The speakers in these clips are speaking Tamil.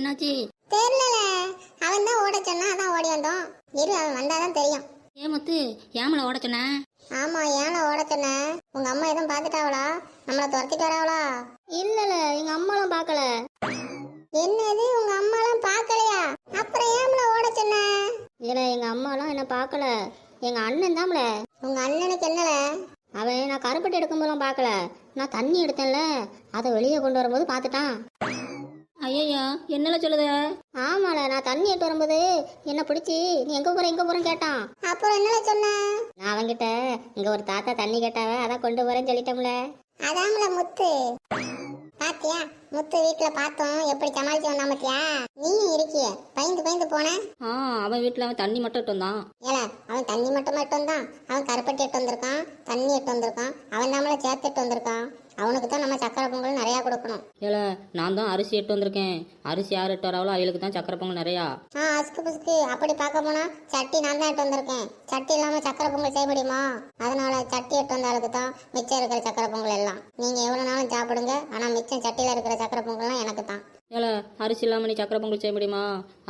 என்னாச்சு தெரியல அவன் தான் ஓட சொன்னா அதான் ஓடி வந்தோம். இரு அவன் வந்தாதான் தெரியும். ஏ முத்து ஏமல ஓட சொன்ன? ஆமா ஏன ஓட சொன்ன? உங்க அம்மா எதுவும் பாத்துட்டாவளா நம்மள துரத்திட்டு வராவளா? இல்லல எங்க அம்மாலாம் பார்க்கல. என்னது உங்க அம்மாலாம் பார்க்கலையா? அப்புறம் ஏம்ல ஓட சொன்ன? இல்ல எங்க அம்மாலாம் என்ன பார்க்கல. எங்க அண்ணன் தான்ல உங்க அண்ணனுக்கு என்னல? அவன் நான் கருப்பட்டி எடுக்கும்போதெல்லாம் பார்க்கல. நான் தண்ணி எடுத்தேன்ல. அதை வெளியே கொண்டு வரும்போது பார்த்துட்டான். ஐயையோ என்னல சொல்லுத? ஆமால நான் தண்ணி எடுத்து வரும்போது என்ன பிடிச்சி நீ எங்க போற எங்க போறேன்னு கேட்டான். அப்புறம் என்னல சொன்ன? நான் அவன்கிட்ட இங்க ஒரு தாத்தா தண்ணி கேட்டாவ அதான் கொண்டு போறேன்னு சொல்லிட்டோம்ல. அதாம்ல முத்து. பாத்தியா? முத்து வீட்டுல பார்த்தோம் எப்படி சமாளிச்சு வந்தா பாத்தியா? நீயும் இருக்கிய. பயந்து பயந்து போன? ஆ அவன் வீட்டில் அவன் தண்ணி மட்டும் இட்டு வந்தான். ஏல அவன் தண்ணி மட்டும் எட்டு வந்தான்? அவன் கருப்பட்டி எட்டு வந்திருக்கான் தண்ணி எட்டு வந்திருக்கான் அவன் நம்மள சேர்த்து எட்டு வந்திருக்கான். அவனுக்கு தான் நம்ம சக்கரை பொங்கல் நிறைய கொடுக்கணும். ஏல நான் தான் அரிசி எட்டு வந்திருக்கேன். அரிசி யார் எட்டு வராவளோ அவளுக்கு தான் சக்கரை பொங்கல் நிறையா. ஆ அசுக்கு புசுக்கு. அப்படி பார்க்க போனா சட்டி நான் தான் எட்டு வந்திருக்கேன். சட்டி இல்லாம சக்கரை பொங்கல் செய்ய முடியுமா? அதனால சட்டி எட்டு வந்த ஆளுக்கு தான் மிச்சம் இருக்கிற சக்கரை பொங்கல் எல்லாம். நீங்க எவ்வளவு நாளும் சாப்பிடுங்க. ஆனா மிச்சம் சட்டியில இருக்கிற சக்கரை பொங்கல்லாம் எனக்கு தான். ஏல அரிசி இல்லாமல் நீ சக்கரை பொங்கல் செய்ய முடியுமா?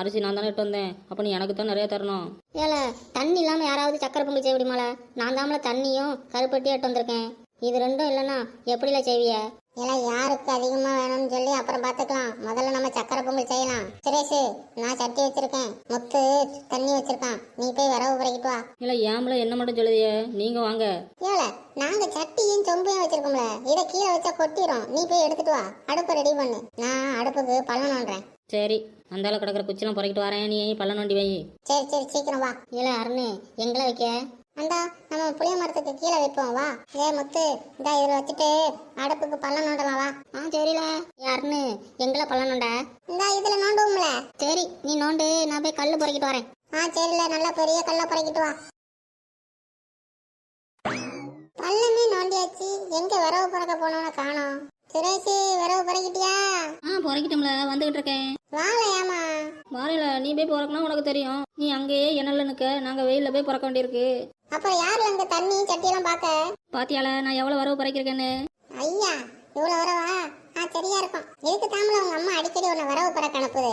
அரிசி நான் தானே எட்டு வந்தேன். அப்போ நீ எனக்கு தான் நிறைய தரணும். ஏல தண்ணி இல்லாம யாராவது சக்கரை பொங்கல் செய்ய முடியுமால? நான் தாமல தண்ணியும் கருப்பட்டியும் எடுத்து வந்திருக்கேன். இது ரெண்டும் இல்லைன்னா எப்படில செய்விய? ஏன்னா யாருக்கு அதிகமா வேணும்னு சொல்லி அப்புறம் பாத்துக்கலாம். முதல்ல நம்ம சக்கரை பொங்கல் செய்யலாம். சுரேஷ் நான் சட்டி வச்சிருக்கேன். முத்து தண்ணி வச்சிருக்கான். நீ போய் வரவு குறைக்கிட்டு வா. இல்லை ஏமல என்ன மட்டும் சொல்லுதியே? நீங்கள் வாங்க. ஏல நாங்க சட்டியும் சொம்பையும் வச்சிருக்கோம்ல. இதை கீழே வச்சா கொட்டிரும். நீ போய் எடுத்துட்டு வா. அடுப்பை ரெடி பண்ணு. நான் அடுப்புக்கு பள்ளம் நோண்டுறேன். சரி அந்தால கிடக்கிற குச்சிலாம் பொறைக்கிட்டு வரேன். நீ பள்ள நோண்டி வை. சரி சரி சீக்கிரம் வா. ஏல அருணு எங்களை வைக்க? அந்தா நம்ம புளிய மரத்துக்கு கீழே வைப்போம் வா. ஏ முத்து இந்த இதுல வச்சுட்டு அடுப்புக்கு பள்ளம் நோண்டலாம் வா. ஆ சரில. யாருன்னு? எங்களை பள்ளணுண்ட இந்த இதுல நோண்டுவோம்ல. சரி நீ நோண்டு நான் போய் கல்லு பொறுக்கிட்டு வரேன். ஆ சரில. நல்லா பெரிய கல்ல பறக்கிட்டு வா. பள்ளமே நோண்டியாச்சு. எங்க விரவு பறக்க போனோம்னு காணோம். சுரேஷ் விரவு பறக்கிட்டியா? ஆ பொறைக்கிட்டோம்ல. வந்துகிட்டு இருக்கேன். வாழ வாரையில நீ போய் பிறக்கணும் உனக்கு தெரியும். நீ அங்கேயே என்னல்ல நிற்க நாங்கள் வெயிலில் போய் பிறக்க வேண்டியிருக்கு. அப்புறம் யார்ல அங்க தண்ணி சட்டியெல்லாம் பார்க்க பாத்தியால நான் எவ்வளோ வரவு பறைக்கிறேன்னு ஐயா இவ்வளவு வரவா? ஆ சரியா இருக்கும். இதுக்கு தாமல உங்க அம்மா அடிக்கடி உன்னை வரவு பறக்க அனுப்புது?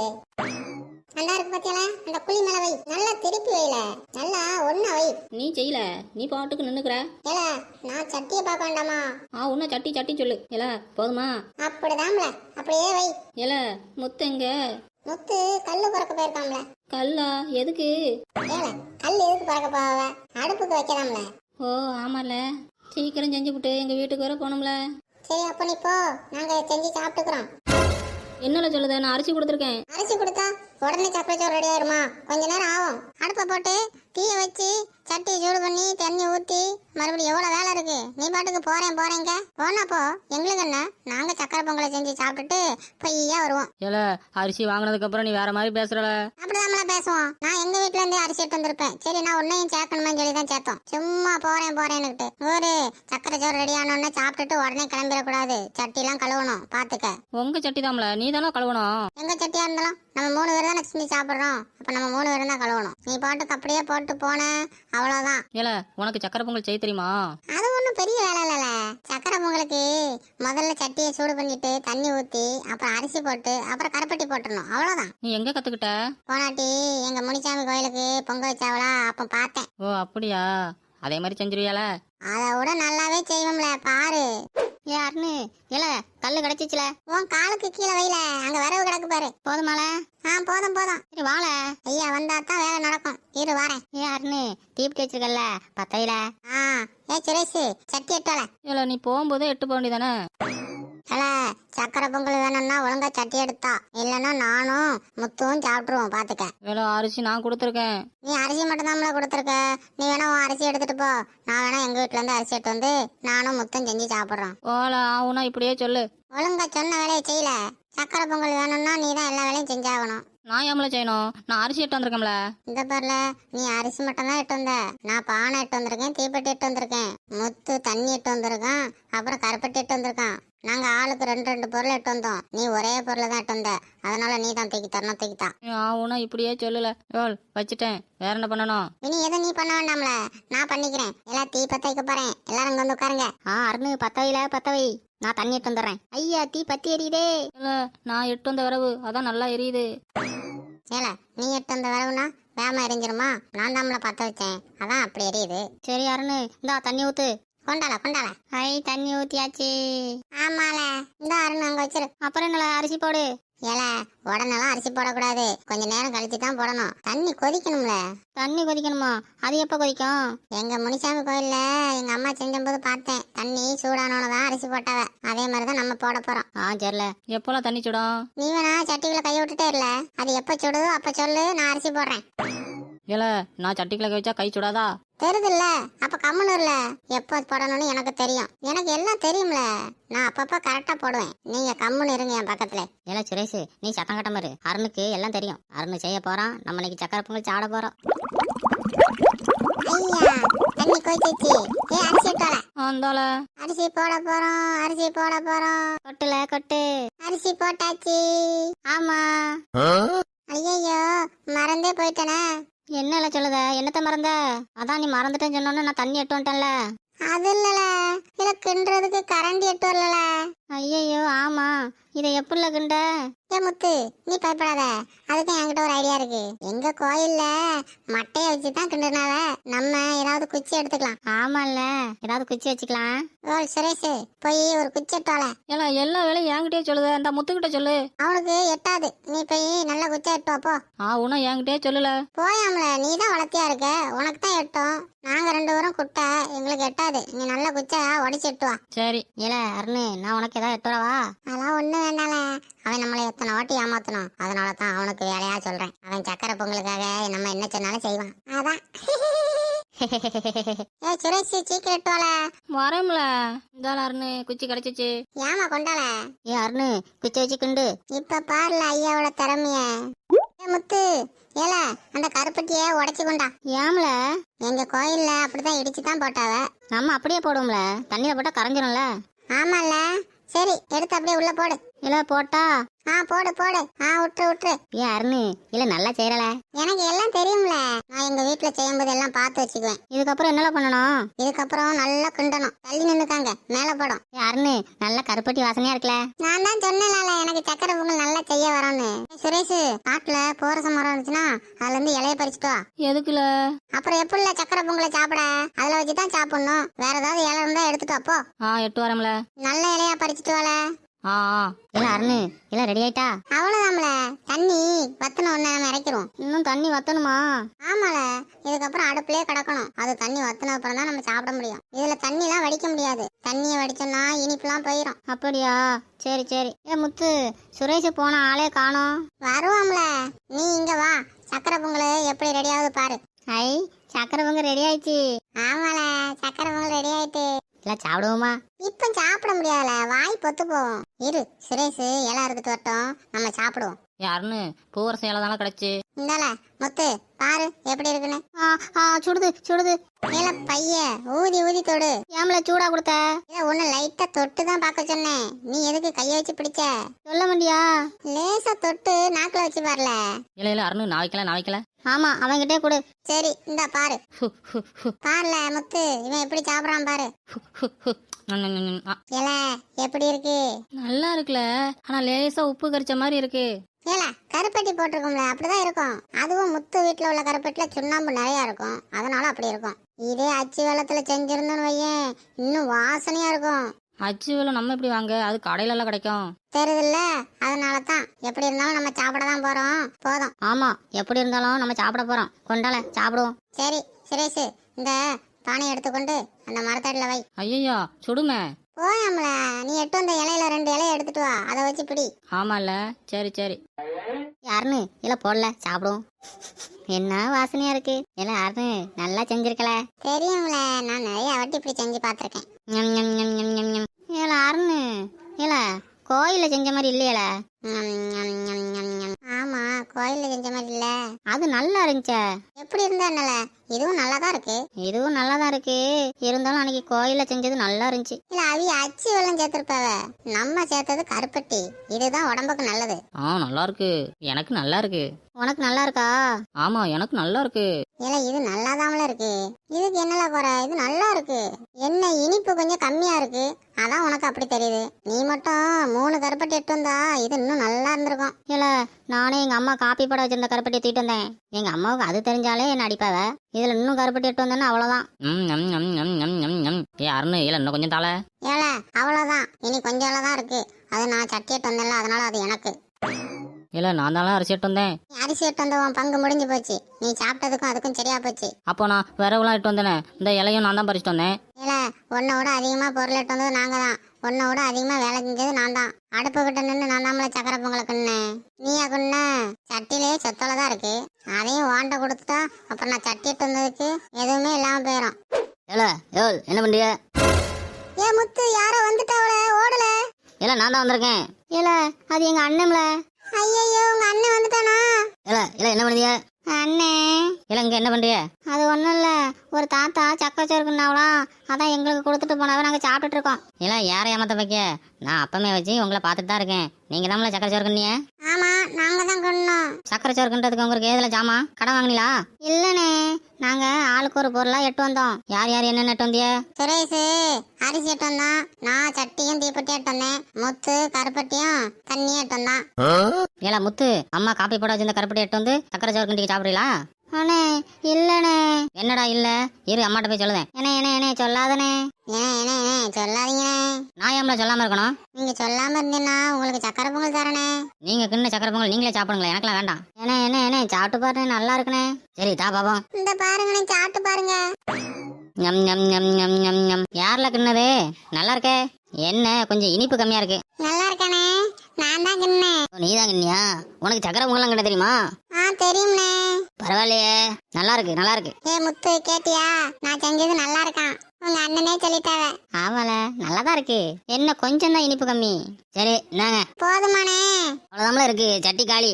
நல்லா இருக்கு பாத்தியால? அந்த குழி மேல வை. நல்லா திருப்பி வைல. நல்லா ஒண்ணா வை. நீ செய்யல. நீ பாட்டுக்கு நின்னுக்கிற. ஏல நான் சட்டியை பார்க்க வேண்டாமா? ஆ உன்ன சட்டி சட்டி சொல்லு. ஏல போதுமா? அப்படிதாம்ல அப்படியே வை. ஏல முத்து எங்க முத்து கல்லு பறக்க போயிருக்காம்ல கல்லா? எதுக்கு? ஏல கல் எதுக்கு பறக்க போவ அடுப்புக்கு வைக்கலாம்ல. ஓ ஆமால. சீக்கிரம் செஞ்சு விட்டு எங்கள் வீட்டுக்கு வர போகணும்ல. சரி அப்ப நீ போ. நாங்க செஞ்சு சாப்பிட்டுக்கிறோம். என்னல சொல்லுத? நான் அரிசி கொடுத்துருக்கேன். அரிசி கொடுத்தா உடனே சக்கரை சோறு ரெடி ஆயிருமா? கொஞ்ச நேரம் ஆகும். அடுப்பை போட்டு தீய வச்சு சட்டி சூடு பண்ணி தண்ணி ஊத்தி மறுபடியும் எவ்வளவு வேலை இருக்கு? நீ பாட்டுக்கு போறேன் போறேங்க போனா போ. எங்களுக்கு என்ன? நாங்க சக்கரை பொங்கலை செஞ்சு சாப்பிட்டுட்டு பொய்யா வருவோம். ஏல அரிசி வாங்கினதுக்கப்புறம் நீ வேற மாதிரி பேசுறல. அப்படிதான் பேசுவோம். நான் எங்க வீட்ல இருந்தே அரிசி எடுத்து வந்திருப்பேன். சரி நான் உன்னையும் சேர்க்கணுமே சொல்லி தான் சேர்த்தோம். சும்மா போறேன் போறேன்னுட்டு ஒரு சக்கரை சோறு ரெடி ஆனோடனே சாப்பிட்டுட்டு உடனே கிளம்பிடக்கூடாது. சட்டிலாம் கழுவணும். பாத்துக்க. உங்க சட்டி தான்ல நீ தானே கழுவணும். எங்க சட்டியா இருந்தாலும். நம்ம மூணு பேர் தானே செஞ்சு சாப்பிடுறோம். அப்ப நம்ம மூணு பேரும் தான் கழுவணும். நீ பாட்டுக்கு அப்படியே போட்டு போன அவ்வளவுதான். ஏல உனக்கு சக்கரை பொங்கல் செய்ய தெரியுமா? அது ஒண்ணும் பெரிய வேலை இல்லைல்ல சக்கரை பொங்கலுக்கு முதல்ல சட்டியை சூடு பண்ணிட்டு தண்ணி ஊத்தி அப்புறம் அரிசி போட்டு அப்புறம் கருப்பட்டி போட்டுடணும். அவ்வளவுதான். நீ எங்க கத்துக்கிட்ட? போனாட்டி எங்க முனிசாமி கோயிலுக்கு பொங்க வச்சாவளா அப்ப பார்த்தேன். ஓ அப்படியா? அதே மாதிரி செஞ்சிருவியால? அதை விட நல்லாவே செய்வோம்ல பாரு. யாருன்னு ஏல கல்லு கிடைச்சிச்சுல. உன் காலுக்கு கீழே வைல அங்க வரவு கிடக்கு பாரு. போதுமால? ஆ போதும் போதும். சரி வாழ. ஐயா வந்தா தான் வேலை நடக்கும். இரு வாரேன். யாருன்னு தீப்தி வச்சிருக்கல பத்தையில ஆ ஏ சுரேஷ் சட்டி எட்டால ஏல நீ போகும்போதே எட்டு போக வேண்டியதானே அல சக்கரை பொங்கல் வேணும்னா ஒழுங்கா சட்டி எடுத்தா. இல்லைன்னா நானும் முத்துவும் சாப்பிட்டுருவோம் பாத்துக்க. ஏல அரிசி நான் கொடுத்துருக்கேன். நீ அரிசி மட்டும் தான் கொடுத்துருக்க. நீ வேணா உன் அரிசி எடுத்துட்டு போ. நான் வேணா எங்க வீட்டுல இருந்து அரிசி எடுத்து வந்து நானும் முத்தும் செஞ்சு சாப்பிடுறோம். ஓல ஆகுனா இப்படியே சொல்லு. ஒழுங்கா சொன்ன வேலையை செய்யல. சக்கரை பொங்கல் வேணும்னா நீ தான் எல்லா வேலையும் செஞ்சாகணும். நான் ஏமல செய்யணும்? நான் அரிசி எட்டு வந்திருக்கேன்ல இந்த பாருல நீ அரிசி மட்டும் தான் எட்டு வந்த. நான் பானை எட்டு வந்திருக்கேன் தீப்பெட்டி எட்டு வந்திருக்கேன். முத்து தண்ணி எட்டு வந்திருக்கான் அப்புறம் கருப்பட்டி எட்டு வந்திருக்கான். நாங்க ஆளுக்கு ரெண்டு ரெண்டு பொருள் எட்டு வந்தோம். நீ ஒரே பொருளை தான் எட்டு வந்த. அதனால நீ தான் தூக்கி தரணும் தூக்கி தான் ஆகுனா இப்படியே சொல்லல. யோல் வச்சுட்டேன். வேற என்ன பண்ணணும்? இனி எதுவும் நீ பண்ண வேண்டாம்ல? நான் பண்ணிக்கிறேன். எல்லாம் தீ பத்த வைக்க போறேன். எல்லாரும் இங்க வந்து உட்காருங்க. ஆ அருணு பத்தையில பத்தவை நான் தண்ணி எடுத்து வந்துடுறேன். ஐயா தீ பத்தி எரியுதே. இல்ல நான் எட்டு வந்த விரவு. அதான் நல்லா எரியுது. ஏல நீ எட்டு வந்த வரவுனா வேகமா எரிஞ்சிருமா? நான் தாமல பத்த வச்சேன். அதான் அப்படி எரியுது. சரி அருணு இந்தா தண்ணி ஊத்து. கொண்டால கொண்டால ஐ தண்ணி ஊத்தியாச்சு. ஆமால. இந்த அருண் அங்க வச்சிரு. அப்புறம் அரிசி போடு. ஏல உடனெல்லாம் அரிசி போடக்கூடாது. கொஞ்ச நேரம் கழிச்சு தான் போடணும். தண்ணி கொதிக்கணும்ல. தண்ணி கொதிக்கணுமா? அது எப்ப கொதிக்கும்? எங்க முனிசாமி கோயில்ல எங்க அம்மா செஞ்சம்போது பார்த்தேன். தண்ணி சூடானோன்னு தான் அரிசி போட்டாவ. அதே மாதிரி தான் நம்ம போட போறோம். ஆ சரில. எப்போல்லாம் தண்ணி சுடும்? நீ வேணா சட்டிக்குள்ள கையை விட்டுட்டே இல்ல அது எப்ப சுடுதோ அப்ப சொல்லு. நான் அரிசி போடுறேன். இல்ல நான் சட்டிக்குள்ள கை வச்சா கை சுடாதா? தெரியுதுல்ல அப்ப கம்முன்னு இல்ல எப்ப போடணும்னு எனக்கு தெரியும். எனக்கு எல்லாம் தெரியும்ல. நான் அப்பப்ப கரெக்டா போடுவேன். நீங்க கம்முன்னு இருங்க என் பக்கத்துல. ஏல சுரேஷ் நீ சத்தம் கட்ட மாதிரி அருணுக்கு எல்லாம் தெரியும். அருண் செய்ய போறான். நம்ம இன்னைக்கு சக்கரை பொங்கல் சாட போறோம். ஐயா தண்ணி கொதிச்சிச்சு ஏ அரிசி இட்டோல அந்தால அரிசி போட போறோம். அரிசி போட போறோம். கொட்டுல கொட்டு. அரிசி போட்டாச்சு. ஆமா. ஐயோ மறந்தே போயிட்டேனே. என்னல சொல்லுத? என்னத்த மறந்த? அதான் நீ மறந்துட்டேன்னு சொன்னோன்னு நான் தண்ணி எட்டு வந்துட்டேன்ல. அது இல்லல. இத கிண்டுறதுக்கு கரண்டி எட்டு வரல ஐயையோ ஆமா. இதை எப்படில கிண்ட? ஏ முத்து நீ பயப்படாத. அதுக்கு என்கிட்ட ஒரு ஐடியா இருக்கு. எங்க கோயில்ல மட்டைய வச்சு தான் கிண்டுனாவ நம்ம ஏதாவது குச்சி எடுத்துக்கலாம். ஆமால்ல. ஏதாவது குச்சி வச்சுக்கலாம். ஓ சுரேஷ் போய் ஒரு குச்சி எட்டோல ஏல எல்லா வேலையும் என்கிட்டயே சொல்லுத. இந்த முத்துக்கிட்ட சொல்லு. அவனுக்கு எட்டாது. நீ போய் நல்ல குச்சி எட்டு வா, போ. ஆ உன்னும் என்கிட்டயே சொல்லல. போயாம்ல நீ தான் வளர்த்தியா இருக்க? உனக்கு தான் எட்டும். நாங்க ரெண்டு பேரும் குட்டை. எங்களுக்கு எட்டாது. நீ நல்ல குச்சை உடச்சி எட்டு வா. சரி. ஏல அருணு நான் உனக்கு ஏதாவது எட்டு வரவா? அதெல்லாம் ஒண்ணு வேண்டால அவன் நம்மளை எத்தனை வாட்டி ஏமாத்தணும். அதனால தான் அவனுக்கு வேலையா சொல்றேன். அவன் சக்கரை பொங்கலுக்காக நம்ம என்ன சொன்னாலும் செய்வான். அதான். ஏ சுரேஷ் சீக்கிரம் எட்டு வால வரேன்ல. இந்தால அருணு குச்சி கிடைச்சிச்சு. ஏமா கொண்டால ஏ அருணு குச்சி வச்சு கிண்டு. இப்ப பாருல ஐயாவோட திறமைய. முத்து ஏல அந்த கருப்பட்டிய உடைச்சு கொண்டா. ஏம்ல? எங்க கோயில்ல அப்படிதான் இடிச்சு தான் போட்டாவ. நம்ம அப்படியே போடுவோம்ல. தண்ணியில போட்டா கரைஞ்சிரும்ல. ஆமால. சரி எடுத்து அப்படியே உள்ள போடு. இல்ல போட்டா? ஆ போடு போடு. ஆ விட்டுரு விட்டுரு ஏ அருணு இல்ல நல்லா செய்யறல. எனக்கு எல்லாம் தெரியும்ல. நான் எங்க வீட்டுல செய்யும்போது எல்லாம் பார்த்து வச்சுக்குவேன். இதுக்கப்புறம் என்னல பண்ணணும்? இதுக்கப்புறம் நல்லா கிண்டணும். தள்ளி நின்னுக்காங்க. மேல படம். ஏ அருணு நல்ல கருப்பட்டி வாசனையா இருக்குல்ல. நான் தான் சொன்னேன்ல எனக்கு சக்கரை பொங்கல் நல்லா செய்ய வரோன்னு சுரேஷ் காட்டுல போரச மரம் இருந்துச்சுன்னா அதுல இருந்து இலைய பறிச்சுட்டு எதுக்குல? அப்புறம் எப்படில சக்கரை பொங்கலை சாப்பிட? அதுல வச்சு தான் சாப்பிடணும். வேற ஏதாவது இலை இருந்தா எடுத்துட்டு வா, போ. ஆ எட்டு வரேன்ல நல்ல இலையா பறிச்சுட்டு வாழ ஆ இல்ல அருணு இல்ல ரெடி ஆயிட்டா? அவ்வளவுதான்ல. தண்ணி வத்தன உடனே நம்ம இறக்கிறோம் இன்னும் தண்ணி வத்தணுமா? ஆமால. இதுக்கப்புறம் அடுப்புலயே கிடக்கணும். அது தண்ணி வத்தின அப்புறம் தான் நம்ம சாப்பிட முடியும். இதுல தண்ணி எல்லாம் வடிக்க முடியாது. தண்ணியை வடிச்சோம்னா இனிப்புலாம் போயிடும் அப்படியா? சரி சரி. ஏ முத்து சுரேஷ் போன ஆளே காணோம். வருவாம்ல. நீ இங்க வா. சக்கரை பொங்கல் எப்படி ரெடி ஆகுது பாரு. ஐ சக்கரை பொங்கல் ரெடி ஆயிடுச்சு. ஆமால. சக்கரை பொங்கல் ரெடி ஆயிட்டு. இல்ல சாப்பிடுவோமா? இப்ப சாப்பிட முடியாதுல வாய் பொத்து போகும். இரு சுரேஷ் இலை அறுத்துட்டு வரட்டும். நம்ம சாப்பிடுவோம். ஏ அருணு பூவரசம் இலை தானே கிடைச்சு இந்தால முத்து பாரு எப்படி இருக்குன்னு. ஆ ஆ சுடுது சுடுது. இல்ல பைய ஊதி ஊதி தொடு. ஏம்ல சூடா கொடுத்த? இத ஒண்ணு லைட்டா தொட்டு தான் பார்க்க சொன்னேன். நீ எதுக்கு கைய வச்சு பிடிச்ச? சொல்ல மாட்டியா? லேசா தொட்டு நாக்குல வச்சு பாருல. இல்ல இல்ல அருணு நான் வைக்கல நான் வைக்கல ஆமா அவன்கிட்டே கொடு. சரி இந்தா பாரு. பாருல முத்து இவன் எப்படி சாப்பிடுறான் பாரு. ஏல எப்படி இருக்கு? நல்லா இருக்குல்ல ஆனா லேசா உப்பு கரிச்ச மாதிரி இருக்கு. ஏல கருப்பட்டி போட்டிருக்கோம்ல அப்படிதான் இருக்கும். அதுவும் முத்து வீட்டுல உள்ள கருப்பட்டில சுண்ணாம்பு நிறைய இருக்கும். அதனால அப்படி இருக்கும். இதே அச்சு வெள்ளத்துல செஞ்சிருந்தோன்னு வையேன் இன்னும் வாசனையா இருக்கும். அச்சு வேலை நம்ம எப்படி வாங்க? அது கடையில எல்லாம் கிடைக்கும். தெரியுதுல்ல? அதனால தான் எப்படி இருந்தாலும் நம்ம சாப்பிட தான் போறோம். போதும். ஆமா. எப்படி இருந்தாலும் நம்ம சாப்பிட போறோம். கொண்டால சாப்பிடுவோம். சரி சுரேஷ் இந்த பானையை எடுத்துக்கொண்டு அந்த மரத்தடியில வை. ஐயோ சுடுமே. போயாம்ல நீ எட்டு வந்த இலையில ரெண்டு இலைய எடுத்துட்டு வா. அதை வச்சு பிடி. ஆமால சரி சரி. யாருன்னு? இல்ல போடல சாப்பிடுவோம். என்ன வாசனையா இருக்கு? இல்ல யாருன்னு? நல்லா செஞ்சிருக்கல. தெரியும்ல நான் நிறைய வாட்டி இப்படி செஞ்சு பார்த்திருக்கேன். ஏல அருணு ஏல கோயில்ல செஞ்ச மாதிரி இல்லையல. ஆமா கோயில்ல செஞ்ச மாதிரி இல்ல. அது நல்லா இருந்துச்சே. எப்படி இருந்தா என்னல? இதுவும் நல்லா தான் இருக்கு. இதுவும் நல்லா தான் இருக்கு. இருந்தாலும் அன்னைக்கு கோயில்ல செஞ்சது நல்லா இருந்துச்சு. இல்ல அவி அச்சு வெள்ளம் சேர்த்திருப்பாவ. நம்ம சேர்த்தது கருப்பட்டி. இதுதான் உடம்புக்கு நல்லது. ஆ நல்லா இருக்கு. எனக்கு நல்லா இருக்கு. உனக்கு நல்லா இருக்கா? ஆமா எனக்கு நல்லா இருக்கு. இல்ல இது நல்லாதாமல இருக்கு. இதுக்கு என்னல குறை இது நல்லா இருக்கு. என்ன இனிப்பு கொஞ்சம் கம்மியா இருக்கு. அதான் உனக்கு அப்படி தெரியுது. நீ மட்டும் மூணு கருப்பட்டி எட்டு வந்தா இது இன்னும் நல்லா இருந்திருக்கும். இல்ல நானே எங்க அம்மா காப்பி போட வச்சிருந்த கருப்பட்டி தூக்கிட்டு வந்தேன். எங்க அம்மாவுக்கு அது தெரிஞ்சாலே என்ன அடிப்பாவ? இதுல இன்னும் கருப்பட்டி எட்டு வந்தேன்னா ம் ஏ அருண் இல்லை இன்னும் கொஞ்சம் தாள. ஏல அவ்வளவுதான். இனி கொஞ்சம் தான் இருக்கு. அது நான் சட்டி எட்டு வந்தேன்ல அதனால அது எனக்கு. இல்லை நான் தானே அரிசி எடுத்து வந்தேன். அரிசி எட்டு வந்த உன் பங்கு முடிஞ்சு போச்சு. நீ சாப்பிட்டதுக்கும் அதுக்கும் சரியா போச்சு. அப்போ நான் விரவுலாம் எடுத்து வந்தேனே. இந்த இலையும் நான் தான் பறிச்சுட்டு வந்தேன். இல்ல உன்னை விட அதிகமா பொருள் எட்டு வந்தது நாங்க தான் உன்னை விட அதிகமா வேலை செஞ்சது நான் தான். அடுப்பு கிட்ட நின்று நான் தாமல சக்கரை பொங்கலை குன்னேன் நீயா குன்ன? சட்டிலே சொத்தோல தான் இருக்கு. அதையும் வாண்ட கொடுத்துட்டா அப்புறம் நான் சட்டி எட்டு வந்ததுக்கு எதுவுமே இல்லாம போயிடும் ஏல ஏல் என்ன பண்றிய? ஏ முத்து யாரோ வந்துட்டாவல ஓடல. இல்ல நான் தான் வந்திருக்கேன். இல்ல அது எங்க அண்ணன்ல. ஐயையோ உங்க அண்ணன் வந்துட்டானா? இல்ல இல்ல என்ன பண்ணுதிய அண்ணே. இல்ல இங்க என்ன பண்றிய அது ஒண்ணும் இல்ல. ஒரு தாத்தா சக்கரை சோறுக்குன்னாவலாம் அதான் எங்களுக்கு கொடுத்துட்டு போனாவே நாங்க சாப்பிட்டுட்டு இருக்கோம். இல்ல யாரை ஏமாத்த வைக்க? நான் அப்பமே வச்சு உங்களை பார்த்துட்டு தான் இருக்கேன். நீங்க தான் சக்கரை சோறு ஆமா நாங்க தான் கொண்டோம் சக்கரை சோறு கண்டுறதுக்கு உங்களுக்கு ஏதுல ஜாமா? கடன் வாங்கினீங்களா? இல்லனே. நாங்க ஆளுக்கு ஒரு பொருளா எட்டு வந்தோம். யார் யார் என்ன எட்டு வந்திய சுரேஷ் அரிசி எட்டு வந்தான் நான் சட்டியும் தீப்பெட்டி எட்டு வந்தேன். முத்து கருப்பட்டியும் தண்ணியும் எட்டு வந்தான் ஏல முத்து அம்மா காப்பி போட வச்சிருந்த கருப்பட்டி எட்டு வந்து சக்கரை சோறு கண்டிக்கு சாப்பிடுறீங்களா? அண்ணே இல்லனே என்னடா இல்ல? இரு அம்மாட்ட போய் சொல்லுதேன். என்ன என்ன என்ன சொல்லாதனே ஏன் என்ன என்ன சொல்லாதீங்கண்ணே. நான் ஏம்ல சொல்லாம இருக்கணும்? நீங்க சொல்லாம இருந்தீங்கன்னா உங்களுக்கு சக்கரை பொங்கல் தரனே நீங்க கிண்ண சக்கரை பொங்கல் நீங்களே சாப்பிடுங்களேன். எனக்கெல்லாம் வேண்டாம். என்ன என்ன என்ன சாப்பிட்டு பாருங்க நல்லா இருக்குனே சரி தா பாப்போம். இந்த பாருங்கண்ணே சாப்பிட்டு பாருங்க. ஞம் ஞம் ஞம் ஞம் ஞம் ஞம். யார்ல கிண்ணது? நல்லா இருக்கே. என்ன கொஞ்சம் இனிப்பு கம்மியா இருக்கு. நல்லா இருக்கானே நான் தான் கிண்ணேன். நீ தான் கிண்ணியா? உனக்கு சக்கரை பொங்கலாம் கிட்ட தெரியுமா? ஆ தெரியும்ண்ணே பரவாயில்லையே. நல்லா இருக்கு நல்லா இருக்கு ஏ முத்து கேட்டியா? நான் செஞ்சது நல்லா இருக்கான் உங்க அண்ணனே சொல்லிட்டாவ. ஆமால நல்லா தான் இருக்கு என்ன கொஞ்சம் தான் இனிப்பு கம்மி. சரி இந்தாங்க. போதுமானே. அவ்வளவுதாம்ல இருக்கு சட்டி காலி.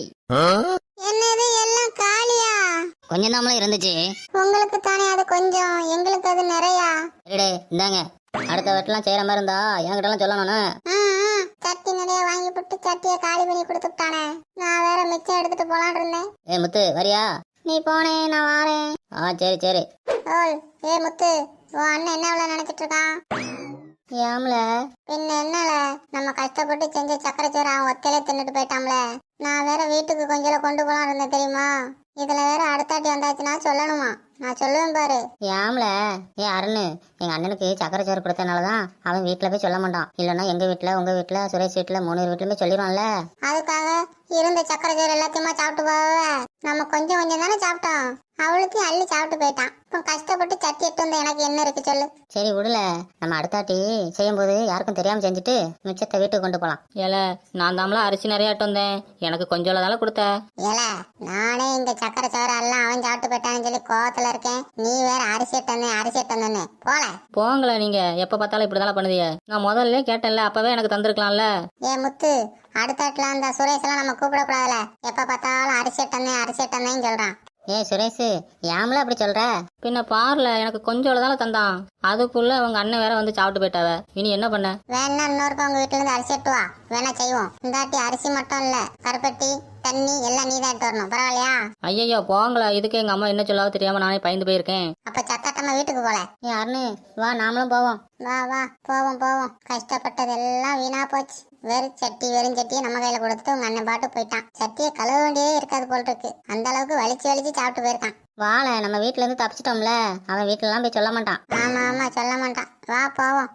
என்னது எல்லாம் காலியா? கொஞ்சம் தாம்ல இருந்துச்சு. உங்களுக்கு தானே அது கொஞ்சம் எங்களுக்கு அது நிறையா. சரிடே இந்தாங்க. அடுத்த வெட்டலாம் செய்யற மாதிரி இருந்தா என்கிட்டலாம் சொல்லணும்னு ஆ, ஆ, சட்டி நிறைய வாங்கி போட்டு சட்டியை காலி பண்ணி கொடுத்துட்டானே நான் வேற மிச்சம் எடுத்துட்டு போலான் இருந்தேன். ஏ முத்து வரியா? நீ போனே நான் வாரேன். ஆ சரி சரி. ஓல் ஏ முத்து உன் அண்ணன் என்ன அவ்வளவு நினைச்சிட்டு இருக்கான்? ஏம்ல? பின்ன என்னல? நம்ம கஷ்டப்பட்டு செஞ்ச சக்கரை சோறு அவன் ஒத்தையிலே தின்னுட்டு போயிட்டான்ல நான் வேற வீட்டுக்கு கொஞ்சம் கொண்டு போலாம் இருந்தேன் தெரியுமா? இதுல வேற அடுத்தாட்டி வந்தாச்சுன்னா சொல்லணுமா? நான் சொல்லுவேன் பாரு. ஏம்ல? ஏ அருண் எங்க அண்ணனுக்கு சக்கரை சோறு கொடுத்தனாலதான் அவன் வீட்டுல போய் சொல்ல மாட்டான். இல்லைன்னா எங்க வீட்டுல உங்க வீட்டுல சுரேஷ் வீட்டுல மூணு வீட்டுலயுமே சொல்லிடுவான்ல அதுக்காக இருந்த சக்கரை சோறு எல்லாத்தையுமா சாப்பிட்டு போவ? நம்ம கொஞ்சம் கொஞ்சம் தானே சாப்பிட்டோம். அவளுக்கும் அள்ளி சாப்பிட்டு போயிட்டான். இப்போ கஷ்டப்பட்டு சட்டி எட்டு வந்து எனக்கு என்ன இருக்கு சொல்லு. சரி விடல. நம்ம அடுத்தாட்டி செய்யும்போது யாருக்கும் தெரியாம செஞ்சுட்டு மிச்சத்தை வீட்டுக்கு கொண்டு போலாம். ஏல நான் தாமல அரிசி நிறைய எடுத்து வந்தேன். எனக்கு கொஞ்சம் தானே கொடுத்த? ஏல நானே இந்த சக்கரை சோறு எல்லாம் அவன் சாப்பிட்டு போயிட்டான்னு சொல்லி கோவத்துல இருக்கேன். நீ வேற அரிசி எட்டு வந்தேன் அரிசி எட்டு வந்தேன்னு. போல. போங்களே நீங்க. எப்ப பார்த்தாலும் இப்படி தானே பண்ணுதீங்க நான் முதல்ல கேட்டேன்ல அப்பவே எனக்கு தந்திருக்கலாம்ல. ஏ முத்து அடுத்தாட்டுல அந்த சுரேஷ் எல்லாம் நம்ம கூப்பிடக்கூடாதுல. எப்ப பார்த்தாலும் அரிசி எட்டு வந்தேன் அரிசி எட்டு வந்தேன்னு சொல்றான். ஏ சுரேஷ் ஏம்ல அப்படி சொல்ற? பின்ன பார்ல எனக்கு கொஞ்சம் தானே தந்தான். அதுக்குள்ள அவங்க அண்ணன் வேற வந்து சாப்பிட்டு போயிட்டாவ. இனி என்ன பண்ண? வேணா இன்னொருக்க உங்க வீட்டுல இருந்து அரிசி எட்டு வா வேணா செய்வோம். இந்தாட்டி அரிசி மட்டும் இல்ல கருப்பட்டி தண்ணி எல்லாம் நீ தான் எடுத்து வரணும். பரவாயில்லையா? ஐயையோ போங்களே. இதுக்கு எங்க அம்மா என்ன சொல்லாவோ தெரியாம நானே பயந்து போயிருக்கேன். அப்ப சத்தாட்டமா வீட்டுக்கு போல. ஏ அருண் வா நாமளும் போவோம். வா வா போவோம் போவோம். கஷ்டப்பட்டது எல்லாம் வீணா போச்சு. வெறும் சட்டி வெறும் சட்டியை நம்ம கையில கொடுத்துட்டு உங்க அண்ணன் பாட்டு போயிட்டான். சட்டியை கழுவ வேண்டியதே இருக்காது போல் இருக்கு அந்த அளவுக்கு வலிச்சு வலிச்சு சாப்பிட்டு போயிருக்கான். வாழ நம்ம வீட்டுல இருந்து தப்பிச்சிட்டோம்ல. அவன் வீட்டுல எல்லாம் போய் சொல்ல மாட்டான். ஆமா ஆமா சொல்ல மாட்டான். வா போவோம்.